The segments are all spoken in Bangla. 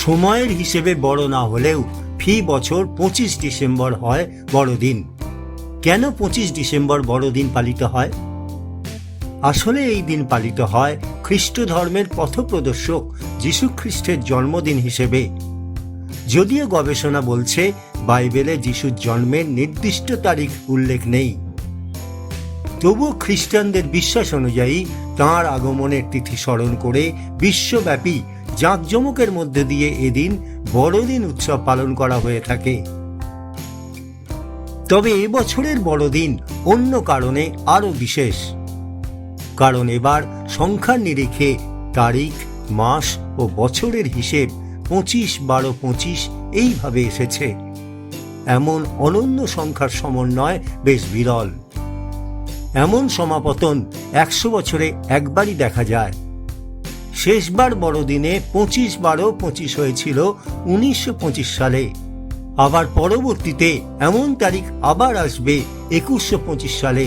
সময়ের হিসেবে বড় না হলেও ফি বছর পঁচিশ ডিসেম্বর হয় বড়দিন। কেন পঁচিশ ডিসেম্বর বড়দিন পালিত হয়? আসলে এই দিন পালিত হয় খ্রিস্ট ধর্মের পথপ্রদর্শক যীশু খ্রিস্টের জন্মদিন হিসেবে। যদিও গবেষণা বলছে বাইবেলে যিশুর জন্মের নির্দিষ্ট তারিখ উল্লেখ নেই। তবুও খ্রিস্টানদের বিশ্বাস অনুযায়ী তাঁর আগমনের তিথি স্মরণ করে বিশ্বব্যাপী জাঁকজমকের মধ্যে দিয়ে এদিন বড়দিন উৎসব পালন করা হয়ে থাকে। তবে এবছরের বড়দিন অন্য কারণে আরও বিশেষ। কারণ এবার সংখ্যার নিরিখে তারিখ, মাস ও বছরের হিসেব পঁচিশ বারো পঁচিশ এইভাবে এসেছে। এমন অনন্য সংখ্যার সমন্বয় বেশ বিরল। এমন সমাপতন একশো বছরে একবারই দেখা যায়। শেষবার বড়দিনে পঁচিশ বারো পঁচিশ হয়েছিল উনিশশো পঁচিশ সালে। আবার পরবর্তীতে এমন তারিখ আবার আসবে একুশশো পঁচিশ সালে।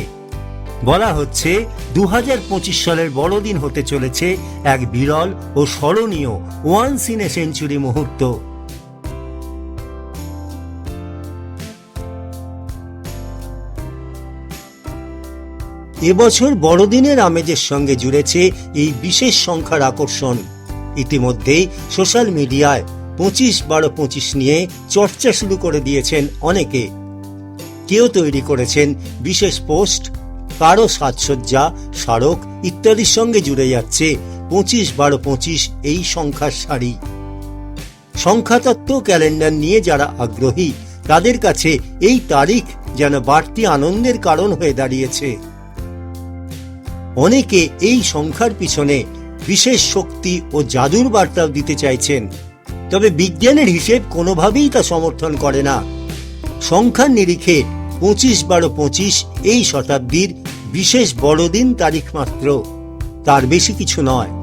বলা হচ্ছে দু হাজার পঁচিশ সালের বড়দিন হতে চলেছে এক বিরল ও স্মরণীয় ওয়ান সিনে সেঞ্চুরি মুহূর্ত। এবছর বড়দিনের আমেজের সঙ্গে জুড়েছে এই বিশেষ সংখ্যার আকর্ষণ। ইতিমধ্যেই সোশ্যাল মিডিয়ায় পঁচিশ বারো পঁচিশ নিয়ে চর্চা শুরু করে দিয়েছেন অনেকে। কেউ তৈরি করেছেন বিশেষ পোস্ট, কারও সাজসজ্জা, স্মারক ইত্যাদির সঙ্গে জুড়ে যাচ্ছে পঁচিশ বারো পঁচিশ এই সংখ্যার সারি। সংখ্যাতত্ত্ব ক্যালেন্ডার নিয়ে যারা আগ্রহী, তাদের কাছে এই তারিখ যেন বাড়তি আনন্দের কারণ হয়ে দাঁড়িয়েছে। অনেকে এই সংখ্যার পিছনে বিশেষ শক্তি ও জাদুর বার্তাও দিতে চাইছেন। তবে বিজ্ঞানের হিসেব কোনোভাবেই তা সমর্থন করে না। সংখ্যার নিরিখে পঁচিশ বারো পঁচিশ এই শতাব্দীর বিশেষ বড়দিন তারিখ মাত্র। তার বেশি কিছু নয়।